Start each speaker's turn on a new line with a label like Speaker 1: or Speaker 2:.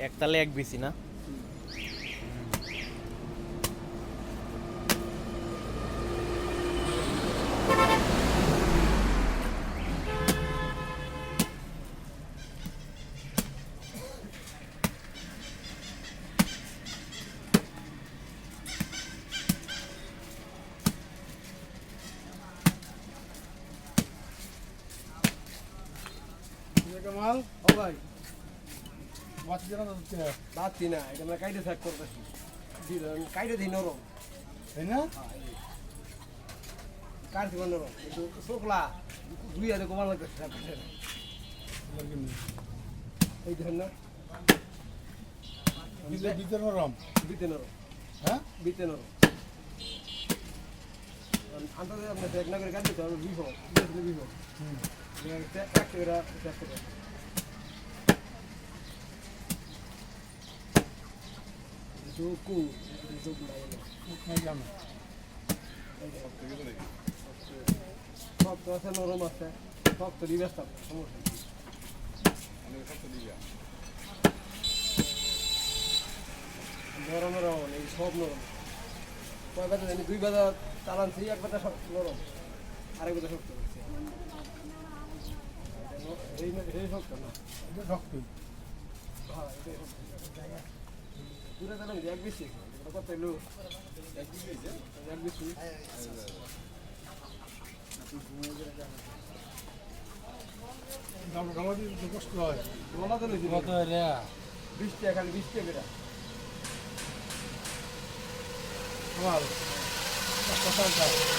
Speaker 1: একতালে এক বিসি না?
Speaker 2: কামাল
Speaker 3: ও ভাই।
Speaker 2: বাচ্চা জানা যাচ্ছে
Speaker 3: বাতি না এটা আমরা কাইটে থাক করতেছি। কাইটে দিই নরম।
Speaker 2: তাই না?
Speaker 3: কার দিব নরম? কিন্তু শুকলা দুই হাতে কমান লাগতেছে এই দেখেন না।
Speaker 2: দিতে দিতে নরম?
Speaker 3: বিতে নরম।
Speaker 2: হ্যাঁ?
Speaker 3: বিতে নরম। সব তো আছে নরম আছে সব তো দিবে সমস্যা নরম নরম এই সব নরম কয় বাজে জানি দুই বাজা চালানছি এক বাজা সব নরম আরেক বাজা শক্ত করছে। এই শক্ত না
Speaker 2: এটা শক্তি
Speaker 3: হ্যাঁ এটাই শক্ত। দূরে জানাম এক বেশি। কত এলো এক বেশি
Speaker 2: কষ্ট হয়।
Speaker 3: বলা তো
Speaker 2: কত রে
Speaker 3: বিশ টাকা খালি বিশ টাকা বেটা
Speaker 2: どうぞ。